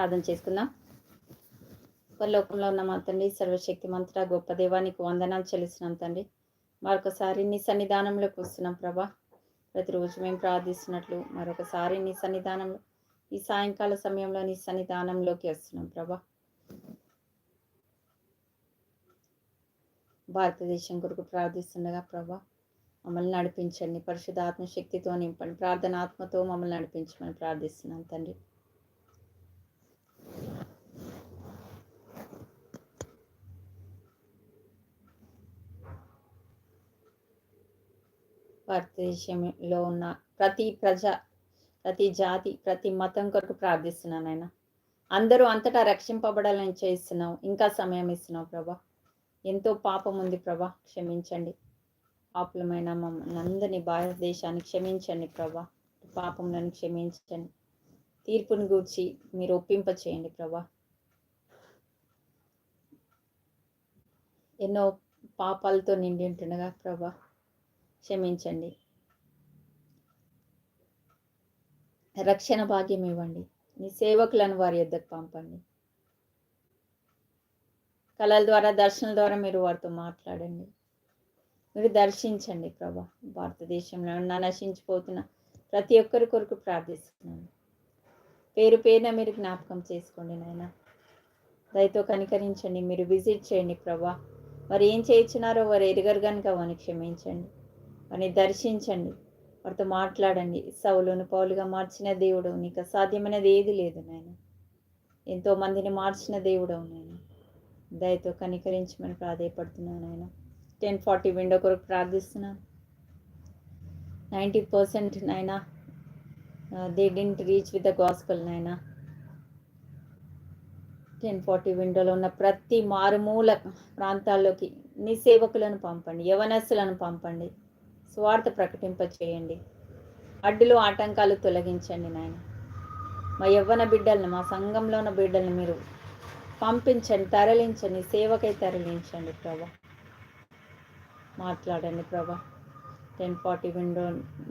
ప్రార్థన చేసుకుందాం. పరలోకంలో ఉన్న మా తండ్రి సర్వశక్తి మంత్ర గొప్ప దేవానికి వందనాలు చెల్లిస్తున్నాం తండ్రి. మరొకసారి నీ సన్నిధానంలోకి వస్తున్నాం ప్రభా. ప్రతిరోజు మేము ప్రార్థిస్తున్నట్లు మరొకసారి నీ సన్నిధానంలో ఈ సాయంకాల సమయంలో నీ సన్నిధానంలోకి వస్తున్నాం ప్రభా. భారతదేశం కొరకు ప్రార్థిస్తుండగా ప్రభా మమ్మల్ని నడిపించండి. పరిశుధాత్మ శక్తితో నింపండి. ప్రార్థనాత్మతో మమ్మల్ని నడిపించమని ప్రార్థిస్తున్నాం తండ్రి. భారతదేశంలో ఉన్న ప్రతి ప్రజ ప్రతి జాతి ప్రతి మతం కొరకు ప్రార్థిస్తున్నాను ఆయన. అందరూ అంతటా రక్షింపబడాలని చేస్తున్నావు. ఇంకా సమయం ఇస్తున్నావు ప్రభా. ఎంతో పాపం ఉంది ప్రభా. క్షమించండి. పాపులమైన మమ్మల్ని అందరినీ భారతదేశాన్ని క్షమించండి ప్రభా. పాపములను క్షమించండి. తీర్పుని గూర్చి మీరు ఒప్పింప చేయండి ప్రభా. ఎన్నో పాపాలతో నిండి ఉంటుండగా ప్రభా. క్షమించండి. రక్షణ భాగ్యం ఇవ్వండి. మీ సేవకులను వారి యొద్దకు పంపండి. కళల ద్వారా దర్శనం ద్వారా మీరు వారితో మాట్లాడండి. మీరు దర్శించండి ప్రభా. భారతదేశంలో ఉన్న నశించిపోతున్న ప్రతి ఒక్కరి కొరకు ప్రార్థిస్తున్నాను. పేరు పేరున మీరు జ్ఞాపకం చేసుకోండి నాయన. దయతో కనికరించండి. మీరు విజిట్ చేయండి ప్రభా. వారు ఏం చేయించినారో వారు ఎరగరు కనుక వారిని క్షమించండి. వారిని దర్శించండి. వారితో మాట్లాడండి. సౌలును పౌలుగా మార్చిన దేవుడు నీకు సాధ్యమైనది ఏది లేదు నాయన. ఎంతో మందిని మార్చిన దేవుడవు నాయన. దయతో కనికరించమని ప్రాధాయపడుతున్నాను నాయన. టెన్ ఫార్టీ విండో కొరకు ప్రార్థిస్తున్నాను. నైంటీ పర్సెంట్ నాయన they didn't reach with the gospel నాయన. టెన్ ఫార్టీ విండోలో ఉన్న ప్రతి మారుమూల ప్రాంతాల్లోకి నీ సేవకులను పంపండి. యవనస్సులను పంపండి. స్వార్థ ప్రకటింప చేయండి అడ్డులు ఆటంకాలు తొలగించండి నాయన. మా యవ్వన బిడ్డలను మా సంఘంలో ఉన్న బిడ్డలను మీరు పంపించండి తరలించండి సేవకై తరలించండి ప్రభా. మాట్లాడండి ప్రభా. టెన్ ఫార్టీ విండో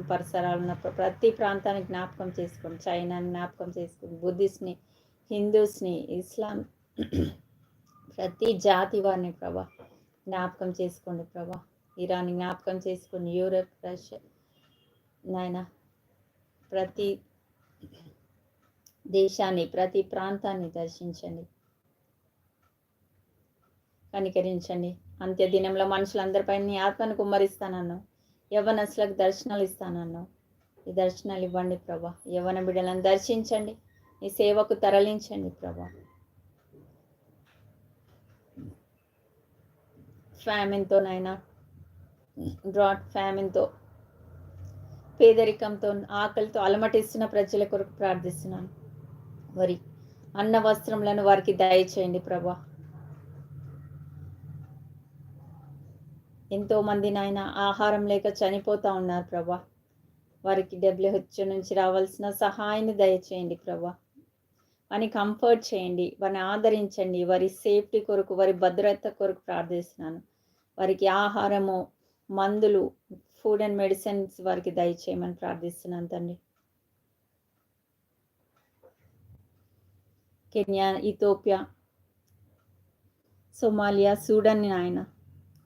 పరిసరాలు ఉన్న ప్రతి ప్రాంతాన్ని జ్ఞాపకం చేసుకోండి. చైనాని జ్ఞాపకం చేసుకోండి. బుద్ధిస్ట్ని హిందూస్ని ఇస్లాం ప్రతి జాతి వారిని ప్రభా జ్ఞాపకం చేసుకోండి ప్రభా. ఇరాన్ జ్ఞాపకం చేసుకుని యూరప్ రష్యా నాయన ప్రతి దేశాన్ని ప్రతి ప్రాంతాన్ని దర్శించండి. కనికరించండి. అంత్య దినంలో మనుషులందరిపై నీ ఆత్మను కుమ్మరిస్తానన్నావు. యవనస్లకు దర్శనాలు ఇస్తానన్నావు. ఈ దర్శనాలు ఇవ్వండి ప్రభా. యవన బిడ్డలను దర్శించండి. ఈ సేవకు తరలించండి ప్రభా. ఫ్యామిన్తోనైనా డ్రాట్ ఫ్యామిన్తో పేదరికంతో ఆకలితో అలమటిస్తున్న ప్రజల కొరకు ప్రార్థిస్తున్నాను. వరి అన్న వస్త్రములను వారికి దయచేయండి ప్రభా. ఎంతో మంది నాయన ఆహారం లేక చనిపోతా ఉన్నారు ప్రభా. వారికి డబ్ల్యూహెచ్ నుంచి రావాల్సిన సహాయాన్ని దయచేయండి ప్రభా. వారిని కంఫర్ట్ చేయండి వారిని ఆదరించండి వారి సేఫ్టీ కొరకు వారి భద్రత కొరకు ప్రార్థిస్తున్నాను. వారికి ఆహారము మందులు ఫుడ్ అండ్ మెడిసిన్స్ వారికి దయచేయమని ప్రార్థిస్తున్నాను తండ్రి. కెన్యా ఇథోపియా సోమాలియా సూడన్ నాయన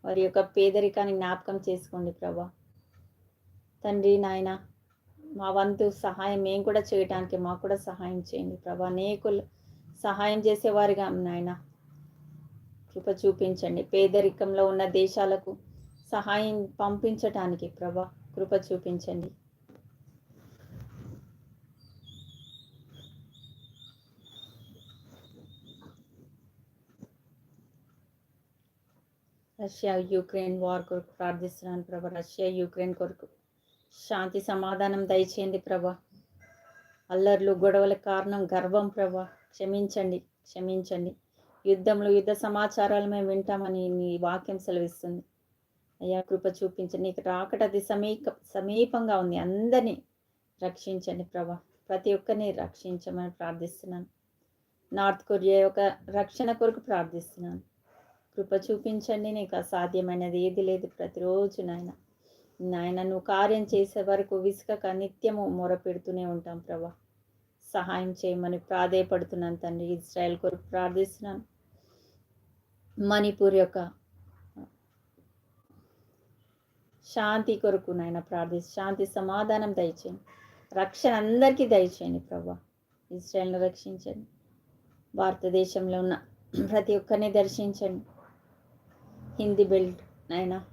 వారి యొక్క పేదరికాన్ని జ్ఞాపకం చేసుకోండి ప్రభా. తండ్రి నాయన మా వంతు సహాయం మేము కూడా చేయటానికి మాకు కూడా సహాయం చేయండి ప్రభా. అనేకులు సహాయం చేసేవారిగా నాయన. కృప చూపించండి. పేదరికంలో ఉన్న దేశాలకు సహాయం పంపించటానికి ప్రభా కృప చూపించండి. రష్యా యుక్రెయిన్ వార్ కొరకు ప్రార్థిస్తున్నాను ప్రభా. రష్యా యుక్రెయిన్ కొరకు శాంతి సమాధానం దయచేయండి ప్రభా. అల్లర్లు గొడవల కారణం గర్వం ప్రభా. క్షమించండి క్షమించండి. యుద్ధంలో యుద్ధ సమాచారాలు మేము వింటామని నీ వాక్యం సెలవిస్తుంది. అయ్యా కృప చూపించండి. నీకు రాకట అది సమీప సమీపంగా ఉంది. అందరినీ రక్షించండి ప్రభా. ప్రతి ఒక్కరిని రక్షించమని ప్రార్థిస్తున్నాను. నార్త్ కొరియా యొక్క రక్షణ కొరకు ప్రార్థిస్తున్నాను. కృప చూపించండి. నీకు అసాధ్యమైనది ఏది లేదు ప్రతిరోజు నాయన. నాయన నువ్వు కార్యం చేసే వరకు విసుకక నిత్యము మొరపెడుతూనే ఉంటాం ప్రభా. సహాయం చేయమని ప్రాధేయపడుతున్నాను తండ్రి. ఇజ్రాయెల్ కొరకు ప్రార్థిస్తున్నాను. మణిపూర్ యొక్క శాంతి కొరకు నాయన ప్రార్థిస్తు శాంతి సమాధానం దయచేయండి. రక్షణ అందరికీ దయచేయండి ప్రభా. ఇస్రాయల్ను రక్షించండి. భారతదేశంలో ఉన్న ప్రతి ఒక్కరిని దర్శించండి. హిందీ బెల్ట్ నాయన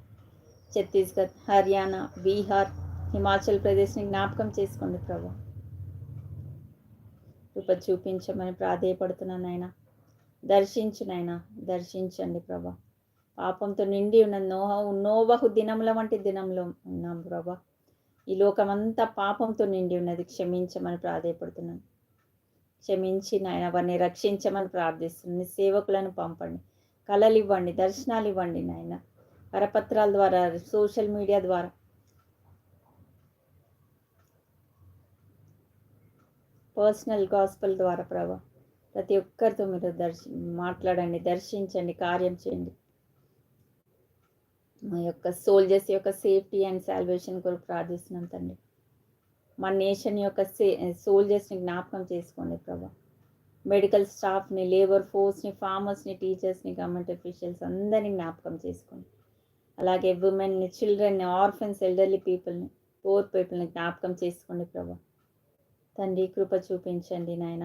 ఛత్తీస్గఢ్ హర్యానా బీహార్ హిమాచల్ ప్రదేశ్ని జ్ఞాపకం చేసుకోండి ప్రభా. కృప చూపించమని ప్రాధేయపడుతున్నాను ఆయన దర్శించు దర్శించండి ప్రభా. పాపంతో నిండి ఉన్న నోహ నోవహు దినముల వంటి దినంలో ఉన్నాం ప్రభా. ఈ లోకమంతా పాపంతో నిండి ఉన్నది. క్షమించమని ప్రాధాయపడుతున్నాను. క్షమించి నాయన వారిని రక్షించమని ప్రార్థిస్తుంది సేవకులను పంపండి. కళలు ఇవ్వండి దర్శనాలు ఇవ్వండి నాయన. కరపత్రాల ద్వారా సోషల్ మీడియా ద్వారా. పర్సనల్ గాస్పల్ ద్వారా ప్రభా. ప్రతి ఒక్కరితో మీరు దర్శి మాట్లాడండి దర్శించండి కార్యం చేయండి. మా యొక్క సోల్జర్స్ యొక్క సేఫ్టీ అండ్ సాల్వేషన్ కొరకు ప్రార్థిస్తున్నాం తండ్రి మా నేషన్ యొక్క సే సోల్జర్స్ని జ్ఞాపకం చేసుకోండి ప్రభా. మెడికల్ స్టాఫ్ని లేబర్ ఫోర్స్ని ఫార్మర్స్ని టీచర్స్ని గవర్నమెంట్ అఫీషియల్స్ అందరినీ జ్ఞాపకం చేసుకోండి. అలాగే ఉమెన్ని చిల్డ్రన్ని ఆర్ఫన్స్ ఎల్డర్లీ పీపుల్ని పూర్ పీపుల్ని జ్ఞాపకం చేసుకోండి ప్రభా. తండ్రి కృప చూపించండి నాయన.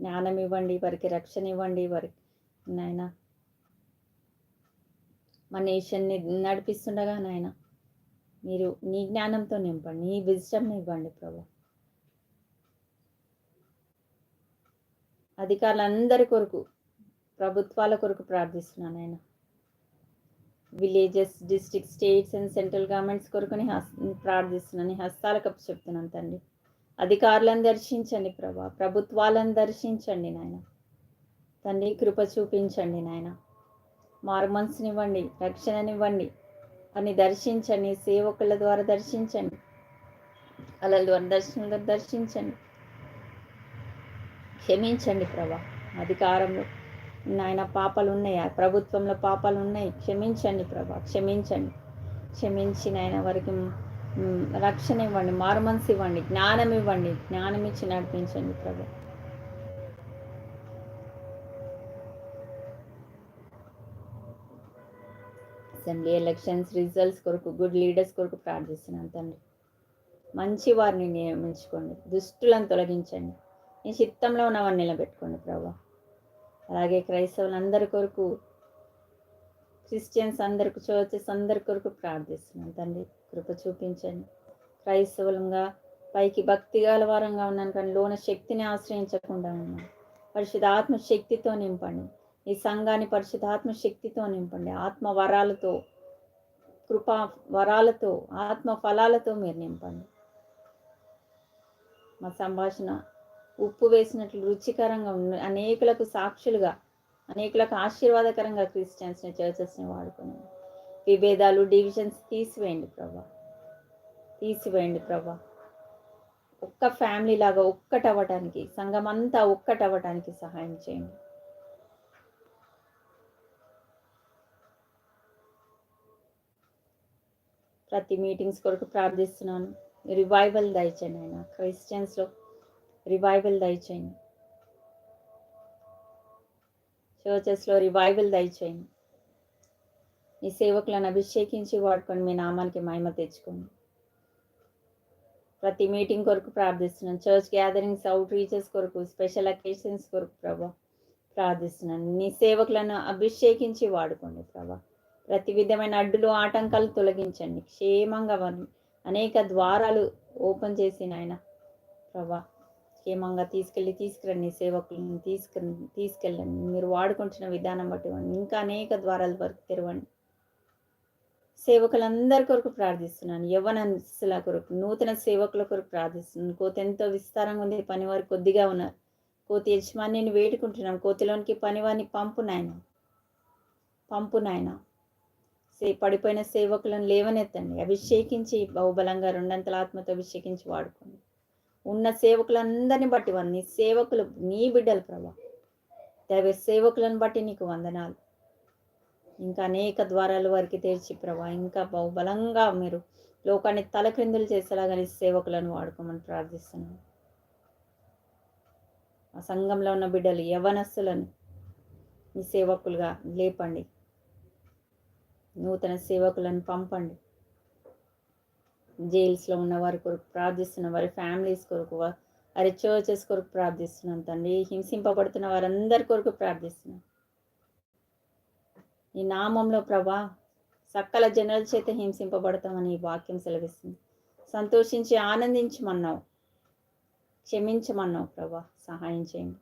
జ్ఞానం ఇవ్వండి వారికి రక్షణ ఇవ్వండి వారికి నాయన. మా నేషన్ని నడిపిస్తుండగా నాయన మీరు నీ జ్ఞానంతో నింపండి నీ విజటంని ఇవ్వండి ప్రభా. అధికారులందరి కొరకు ప్రభుత్వాల కొరకు ప్రార్థిస్తున్నాను ఆయన villages district states and central governments కొరకుని హస్ ప్రార్థిస్తున్నాను హస్తాల కప్పు చెప్తున్నాను తండ్రి. అధికారులను దర్శించండి ప్రభా ప్రభుత్వాలను దర్శించండి నాయన. తండ్రి కృప చూపించండి నాయన. మార్మన్స్నివ్వండి రక్షణనివ్వండి అని దర్శించండి సేవకుల ద్వారా దర్శించండి. అలల ద్వారా దర్శనం దర్శించండి. క్షమించండి ప్రభా. అధికారంలో నాయన పాపాలు ఉన్నాయా. ప్రభుత్వంలో పాపాలు ఉన్నాయి. క్షమించండి ప్రభా. క్షమించండి. క్షమించి నాయన వారికి రక్షణ ఇవ్వండి మారుమనసు ఇవ్వండి జ్ఞానం ఇవ్వండి జ్ఞానం ఇచ్చి నడిపించండి ప్రభా. అసెంబ్లీ ఎలక్షన్స్ రిజల్ట్స్ కొరకు గుడ్ లీడర్స్ కొరకు ప్రార్థిస్తున్నాను తండ్రి. మంచి వారిని నియమించుకోండి. దుష్టులను తొలగించండి. నీ చిత్తంలో ఉన్నవారిని నిలబెట్టుకోండి ప్రభా. అలాగే క్రైస్తవులందరి కొరకు క్రిస్టియన్స్ అందరికి చర్చెస్ అందరి కొరకు ప్రార్థిస్తున్నాను తండ్రి. కృప చూపించండి. క్రైస్తవులంగా పైకి భక్తి గల వారంగా ఉన్నాను కానీ లోన శక్తిని ఆశ్రయించకుండా ఉన్నాను. పరిశుధాత్మ శక్తితో నింపండి. ఈ సంఘాన్ని పరిశుద్ధాత్మ శక్తితో నింపండి. ఆత్మ వరాలతో కృపా వరాలతో ఆత్మ ఫలాలతో మీరు నింపండి. మా సంభాషణ ఉప్పు వేసినట్లు రుచికరంగా ఉన్న అనేకులకు సాక్షులుగా అనేకులకు ఆశీర్వాదకరంగా క్రిస్టియన్స్ని చర్చెస్ని వాడుకుని విభేదాలు డివిజన్స్ తీసివేయండి ప్రభా. తీసివేయండి ప్రభా. ఒక్క ఫ్యామిలీ లాగా ఒక్కటవ్వటానికి సంఘం అంతా ఒక్కటవ్వటానికి సహాయం చేయండి. ప్రతి మీటింగ్స్ కొరకు ప్రార్థిస్తున్నాను. రివైవల్ దయచేయండి ఆయన. క్రిస్టియన్స్లో రివైవల్ దయచేయండి. చర్చెస్లో రివైవల్ దయచేయండి. మీ సేవకులను అభిషేకించి వాడుకొని మీ నామానికి మహిమ తెచ్చుకోండి. ప్రతి మీటింగ్ కొరకు ప్రార్థిస్తున్నాను. చర్చ్ గ్యాదరింగ్స్ అవుట్ రీచెస్ కొరకు స్పెషల్ అకేషన్స్ కొరకు ప్రభా ప్రార్థిస్తున్నాను. నీ సేవకులను అభిషేకించి వాడుకోండి ప్రభా. ప్రతి విధమైన అడ్డులు ఆటంకాలు తొలగించండి. క్షేమంగా అనేక ద్వారాలు ఓపెన్ చేసి నాయన ప్రభా క్షేమంగా తీసుకెళ్ళి తీసుకురండి సేవకులను తీసుకుని తీసుకెళ్ళండి. మీరు వాడుకుంటున్న విధానం బట్టి ఇంకా అనేక ద్వారాల వరకు తెరవండి. సేవకులందరి కొరకు ప్రార్థిస్తున్నాను. యవ్వనస్తుల కొరకు నూతన సేవకుల కొరకు ప్రార్థిస్తున్నాను. కోత ఎంతో విస్తారంగా ఉంది. పనివారు కొద్దిగా ఉన్నారు. కోతి యజమానిని వేడుకుంటున్నాం కోతిలోనికి పనివారిని పంపు నాయన. పంపు నాయన. సే పడిపోయిన సేవకులను లేవనెత్తండి. అభిషేకించి బహుబలంగా రెండంతల ఆత్మతో అభిషేకించి వాడుకోండి. ఉన్న సేవకులందరిని బట్టి వంద నీ సేవకులు నీ బిడ్డలు ప్రభా. దైవ సేవకులను బట్టి నీకు వందనాలు. ఇంకా అనేక ద్వారాలు వారికి తెరిచి ప్రభా. ఇంకా బహుబలంగా మీరు లోకాన్ని తలక్రిందులు చేసేలాగా నీ సేవకులను వాడుకోమని ప్రార్థిస్తున్నాను ఆ సంఘంలో ఉన్న బిడ్డలు యవనస్సులను మీ సేవకులుగా లేపండి. నూతన సేవకులను పంపండి. జైల్స్లో ఉన్న వారి కొరకు ప్రార్థిస్తున్న వారి ఫ్యామిలీస్ కొరకు వారి చర్చెస్ కొరకు ప్రార్థిస్తున్నాం తండ్రి. హింసింపబడుతున్న వారందరి కొరకు ప్రార్థిస్తున్నాం. ఈ నామంలో ప్రభా సకల జనుల చేత హింసింపబడతామని ఈ వాక్యం సెలవిస్తుంది. సంతోషించి ఆనందించమన్నావు. క్షమించమన్నావు ప్రభా. సహాయం చేయండి.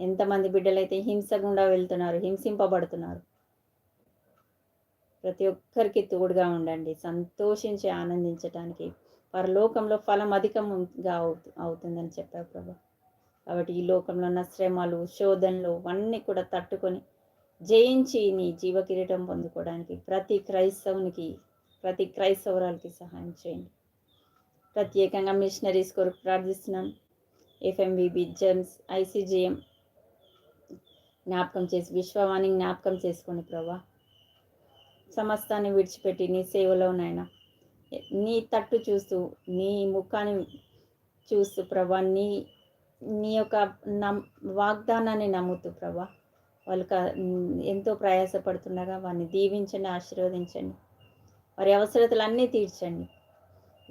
ఎంతమంది బిడ్డలైతే హింస గుండా వెళ్తున్నారు హింసింపబడుతున్నారు ప్రతి ఒక్కరికి తోడుగా ఉండండి. సంతోషించి ఆనందించటానికి పరలోకంలో ఫలం అధికంగా అవుతు అవుతుందని చెప్పారు ప్రభా. కాబట్టి ఈ లోకంలో ఉన్న శ్రమలు శోధనలు అన్నీ కూడా తట్టుకొని జయించి నీ జీవ కిరీటం పొందుకోవడానికి ప్రతి క్రైస్తవునికి ప్రతి క్రైస్తవురాలకి సహాయం చేయండి. ప్రత్యేకంగా మిషనరీస్ కొరకు ప్రార్థిస్తున్నాం. ఎఫ్ఎంబిబి జెమ్స్ ఐసీజీఎం జ్ఞాపకం చేసి విశ్వవాణి జ్ఞాపకం చేసుకోండి ప్రభా. సమస్తాన్ని విడిచిపెట్టి నీ సేవలో నీ తట్టు చూస్తూ నీ ముఖాన్ని చూస్తూ ప్రభా నీ నీ యొక్క నమ్ వాగ్దానాన్ని నమ్ముతూ ప్రభా. వాళ్ళు ఎంతో ప్రయాసపడుతుండగా వారిని దీవించండి ఆశీర్వదించండి. వారి అవసరతలన్నీ తీర్చండి.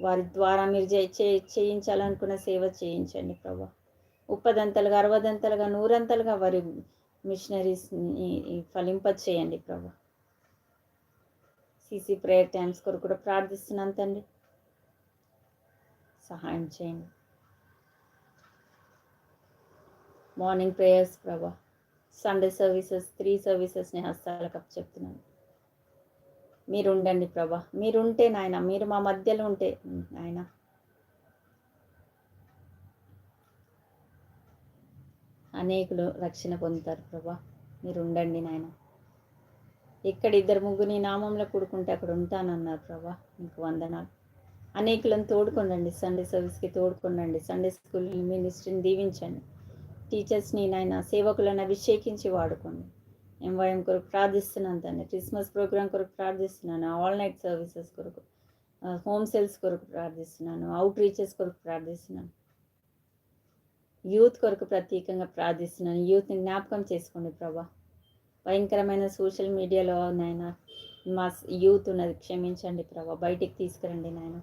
వారి ద్వారా మీరు చే- చే- చేయించాలనుకున్న సేవ చేయించండి ప్రభా. ఉప్పదంతలుగా అరవదంతలుగా నూరంతలుగా వారి మిషనరీస్ని ఫలింప చేయండి ప్రభా. సీసీ ప్రేయర్ టైమ్స్ కొరకు కూడా ప్రార్థిస్తున్నాను తండ్రి. సహాయం చేయండి. మార్నింగ్ ప్రేయర్స్ ప్రభా. సండే సర్వీసెస్ త్రీ సర్వీసెస్ని హస్తాలకు అప్ చెప్తున్నాను. మీరు ఉండండి ప్రభా. మీరు ఉంటే నాయన మీరు మా మధ్యలో ఉంటే నాయన. అనేకులు రక్షణ పొందుతారు ప్రభా. మీరు ఉండండి నాయన. ఎక్కడ ఇద్దరు ముగ్గురు నీ నామంలో కూడుకుంటే అక్కడ ఉంటానన్నారు ప్రభా. మీకు వందనాలు. అనేకులను తోడుకొనండి. సండే సర్వీస్కి తోడుకొనండి. సండే స్కూల్ మినిస్ట్రీని దీవించండి. టీచర్స్ని నాయన సేవకులను అభిషేకించి వాడుకోండి. ఎంవైఎం కొరకు ప్రార్థిస్తున్నాను తండ్రి. క్రిస్మస్ ప్రోగ్రామ్ కొరకు ప్రార్థిస్తున్నాను. ఆల్ నైట్ సర్వీసెస్ కొరకు హోమ్ సెల్స్ కొరకు ప్రార్థిస్తున్నాను. అవుట్ రీచెస్ కొరకు ప్రార్థిస్తున్నాను. యూత్ కొరకు ప్రత్యేకంగా ప్రార్థిస్తున్నాను. యూత్ని జ్ఞాపకం చేసుకోండి ప్రభా. భయంకరమైన సోషల్ మీడియాలో నాయన మా యూత్ ఉన్నది క్షమించండి ప్రభా బయటికి తీసుకురండి నాయన.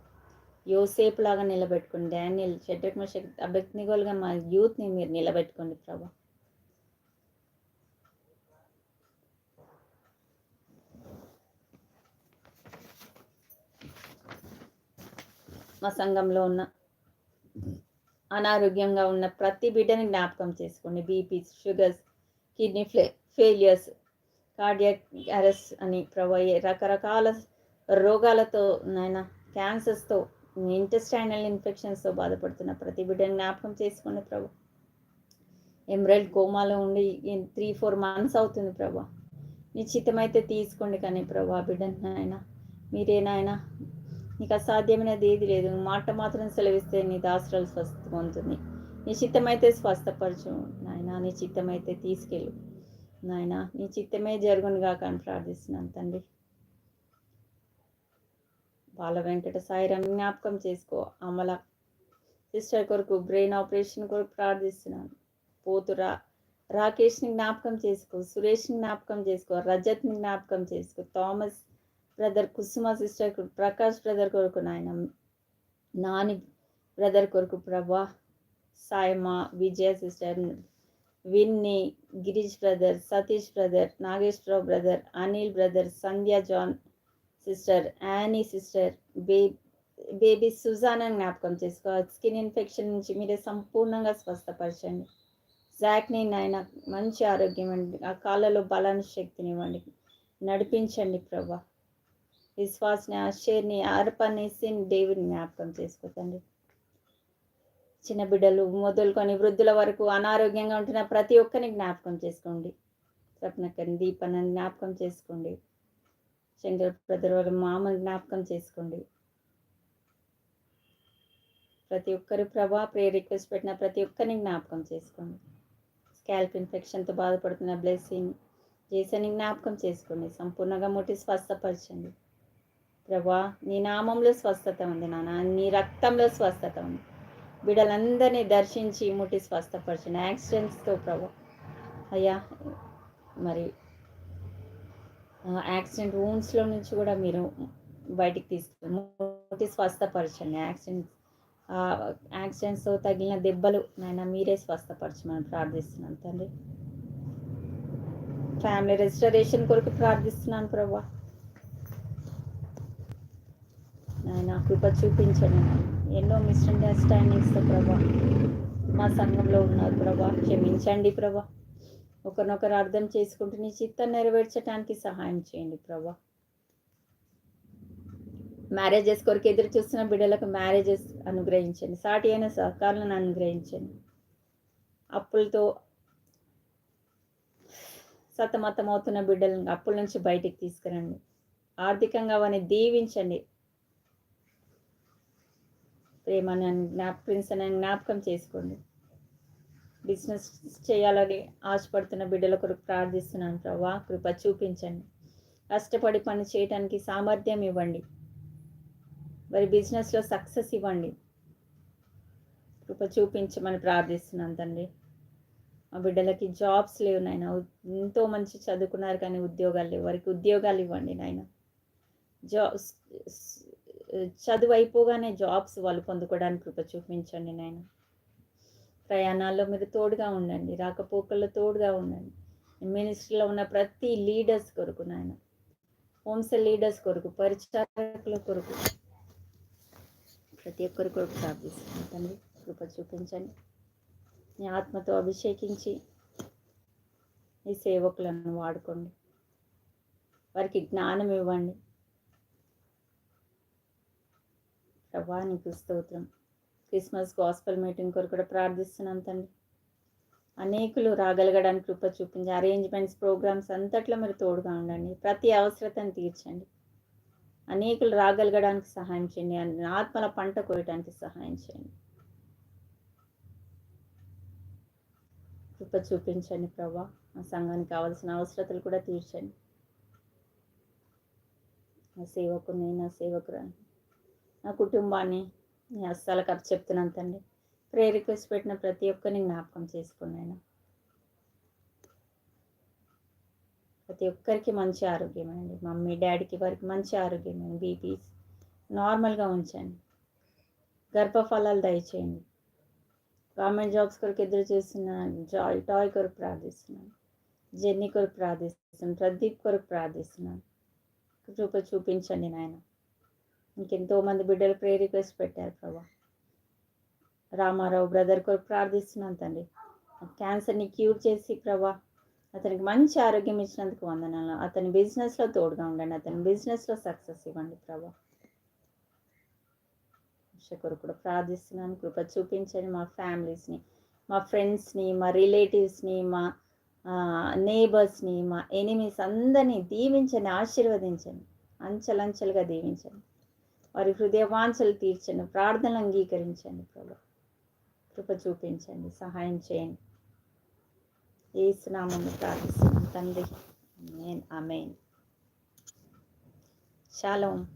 యోసేపు లాగా నిలబెట్టుకోండి డానియల్ షెడ్రక్ మషక్ అభ్యర్థిగోలుగా మా యూత్ని మీరు నిలబెట్టుకోండి ప్రభా. మా సంఘంలో ఉన్న అనారోగ్యంగా ఉన్న ప్రతి బిడ్డని జ్ఞాపకం చేసుకోండి బీపీ షుగర్స్ కిడ్నీ ఫ్లే ఫెయిలియర్స్ కార్డియాక్ అరెస్ అని ప్రొవైడ్ రకరకాల రోగాలతో నాయన క్యాన్సర్స్తో ఇంటెస్టైనల్ ఇన్ఫెక్షన్స్తో బాధపడుతున్న ప్రతి బిడ్డను జ్ఞాపకం చేసుకోండి ప్రభు. ఎమరల్డ్ కోమాలో ఉండి త్రీ ఫోర్ మంత్స్ అవుతుంది ప్రభా. నిశ్చితమైతే తీసుకోండి కానీ ప్రభా బిడ్డను నాయన మీరే నాయన నీకు అసాధ్యమైనది ఏది లేదు. మాట మాత్రం సెలవిస్తే నీ దాసరాలు స్వస్థ పొందుతుంది. నిశ్చితమైతే స్వస్థపరచు నాయన నిశ్చితమైతే తీసుకెళ్ళు. నాయన నీ చిత్తమే జరుగునుగా కానీ ప్రార్థిస్తున్నాను తండ్రి. బాల వెంకట సాయిరాం జ్ఞాపకం చేసుకో అమల సిస్టర్ కొరకు బ్రెయిన్ ఆపరేషన్ కొరకు ప్రార్థిస్తున్నాను పోతురా రాకేష్ని జ్ఞాపకం చేసుకో సురేష్ని జ్ఞాపకం చేసుకో రజత్ని జ్ఞాపకం చేసుకో Thomas brother Kusuma sister Prakash brother కొరకు నాయన నాని బ్రదర్ కొరకు ప్రభా సాయమా Vijaya sister Vinni Girish brother Satish brother Nageswararao brother Anil brother Sandhya John sister Annie sister బే బేబీ సుజానా జ్ఞాపకం చేసుకోవాలి స్కిన్ ఇన్ఫెక్షన్ నుంచి మీరే సంపూర్ణంగా స్వస్థపరచండి. జాక్ని నాయన మంచి ఆరోగ్యం అండి. ఆ కాళ్ళలో బలాన్ని శక్తిని ఇవ్వండి. నడిపించండి ప్రభా. విశ్వాస్ని ఆశ్చర్యని అర్పణి సిన్ దేవుని జ్ఞాపకం చేసుకోతండి చిన్న బిడ్డలు మొదలుకొని వృద్ధుల వరకు అనారోగ్యంగా ఉంటున్న ప్రతి ఒక్కరిని జ్ఞాపకం చేసుకోండి. స్వప్నకని దీపనని జ్ఞాపకం చేసుకోండి. శంకర్ బ్రదర్ వాళ్ళ మామని జ్ఞాపకం చేసుకోండి. ప్రతి ఒక్కరు ప్రభా ప్రే రిక్వెస్ట్ పెట్టిన ప్రతి ఒక్కరిని జ్ఞాపకం చేసుకోండి. స్కాల్ప్ ఇన్ఫెక్షన్తో బాధపడుతున్న బ్లెస్సింగ్ జేసని జ్ఞాపకం చేసుకోండి. సంపూర్ణంగా ముట్టి స్వస్థపరచండి. ప్రభా నీ నామంలో స్వస్థత ఉంది నాన్న. నీ రక్తంలో స్వస్థత ఉంది. బిడ్డలందరినీ దర్శించి ముట్టి స్వస్థపరచండి యాక్సిడెంట్స్తో ప్రభు. అయ్యా మరి యాక్సిడెంట్ వూన్స్లో నుంచి కూడా మీరు బయటికి తీసుకు ముట్టి స్వస్థపరచండి. యాక్సిడెంట్ యాక్సిడెంట్స్తో తగిలిన దెబ్బలు నాయన మీరే స్వస్థపరచమని ప్రార్థిస్తున్నాను తండ్రి. ఫ్యామిలీ రెస్టరేషన్ కొరకు ప్రార్థిస్తున్నాను ప్రభా. నాయన కృప చూపించండి ఎన్నో మిస్అండర్స్టాండింగ్స్ ప్రభా. మా సంఘంలో ఉన్నారు ప్రభా. క్షమించండి ప్రభా. ఒకరినొకరు అర్థం చేసుకుంటూ నీ చిత్తం నెరవేర్చడానికి సహాయం చేయండి ప్రభా. మ్యారేజెస్ కొరకు ఎదురు చూస్తున్న బిడ్డలకు మ్యారేజెస్ అనుగ్రహించండి. సాటి అయిన సహకారాలను అనుగ్రహించండి. అప్పులతో సతమతమవుతున్న బిడ్డలను అప్పుల నుంచి బయటికి తీసుకురండి. ఆర్థికంగా వారిని దీవించండి. ప్రేమని జ్ఞాపకించని జ్ఞాపకం చేసుకోండి. బిజినెస్ చేయాలని ఆశపడుతున్న బిడ్డల కొరకు ప్రార్థిస్తున్నాను ప్రభా కృప చూపించండి. కష్టపడి పని చేయడానికి సామర్థ్యం ఇవ్వండి. మరి బిజినెస్లో సక్సెస్ ఇవ్వండి. కృప చూపించమని ప్రార్థిస్తున్నాను తండ్రి. మా బిడ్డలకి జాబ్స్ లేవు నాయన. ఎంతో మంచి చదువుకున్నారు కానీ ఉద్యోగాలు లేవు. వారికి ఉద్యోగాలు ఇవ్వండి నాయన. జాబ్స్ చదువు అయిపోగానే జాబ్స్ వాళ్ళు పొందుకోవడానికి కృప చూపించండి నాయన. ప్రయాణాల్లో మీరు తోడుగా ఉండండి రాకపోకల్లో తోడుగా ఉండండి. మినిస్ట్రీలో ఉన్న ప్రతి లీడర్స్ కొరకు నాయన. హోమ్స్ లీడర్స్ కొరకు పరిచారకుల కొరకు. ప్రతి ఒక్కరి కొరకు ప్రార్థిస్తున్నాను తండ్రి కృప చూపించండి. మీ ఆత్మతో అభిషేకించి ఈ సేవకులను వాడుకోండి. వారికి జ్ఞానం ఇవ్వండి. ప్రభా నీకు స్తోత్రం. క్రిస్మస్ గాస్పల్ మీటింగ్ కొరకు కూడా ప్రార్థిస్తున్నాం తండ్రి. అనేకులు రాగలగడానికి కృప చూపించి అరేంజ్మెంట్స్ ప్రోగ్రామ్స్ అంతట్లో మీరు తోడుగా ఉండండి. ప్రతి అవసరతను తీర్చండి. అనేకులు రాగలగడానికి సహాయం చేయండి. ఆత్మల పంట కోయడానికి సహాయం చేయండి. కృప చూపించండి ప్రభా. ఆ సంఘానికి కావాల్సిన అవసరతలు కూడా తీర్చండి. నా సేవకుని నా సేవకురాని నా కుటుంబాన్ని నేను అస్సలు ఖర్చు చెప్తున్నాను తండ్రి ప్రే రిక్వెస్ట్ పెట్టిన ప్రతి ఒక్కరిని జ్ఞాపకం చేసుకున్నాను. ప్రతి ఒక్కరికి మంచి ఆరోగ్యమండి. మమ్మీ డాడీకి వారికి మంచి ఆరోగ్యమండి. బీపీ నార్మల్గా ఉంచండి. గర్భఫలాలు దయచేయండి. గవర్నమెంట్ జాబ్స్ కొరకు ఎదురు చేస్తున్న జాయ్ టాయ్ కొరకు ప్రార్థిస్తున్నాను. జర్నీ కొరకు ప్రార్థిస్తున్నాను. ప్రదీప్ కొరకు ప్రార్థిస్తున్నాను. కృప చూపించండి నాయన. ఇంకెంతో మంది బిడ్డలు ప్రే రిక్వెస్ట్ పెట్టారు ప్రభా. రామారావు బ్రదర్ కొరకు ప్రార్థిస్తున్నాను తండ్రి. క్యాన్సర్ని క్యూర్ చేసి ప్రభా అతనికి మంచి ఆరోగ్యం ఇచ్చినందుకు వందనాలు. అతని బిజినెస్లో తోడుగా ఉండండి అతని బిజినెస్లో సక్సెస్ ఇవ్వండి ప్రభా. కొరకు కూడా ప్రార్థిస్తున్నాను. కృప చూపించండి మా ఫ్యామిలీస్ని మా ఫ్రెండ్స్ని మా రిలేటివ్స్ని మా నేబర్స్ని మా ఎనిమీస్ అందరినీ దీవించండి ఆశీర్వదించండి అంచెలంచెలుగా దీవించండి. వారి హృదయవాంఛలు తీర్చండి ప్రార్థనలు అంగీకరించండి ప్రభు. కృప చూపించండి సహాయం చేయండి. ఏ సునామని ప్రార్థిస్తున్నాను తండ్రి. నేను అమేన్ శాలం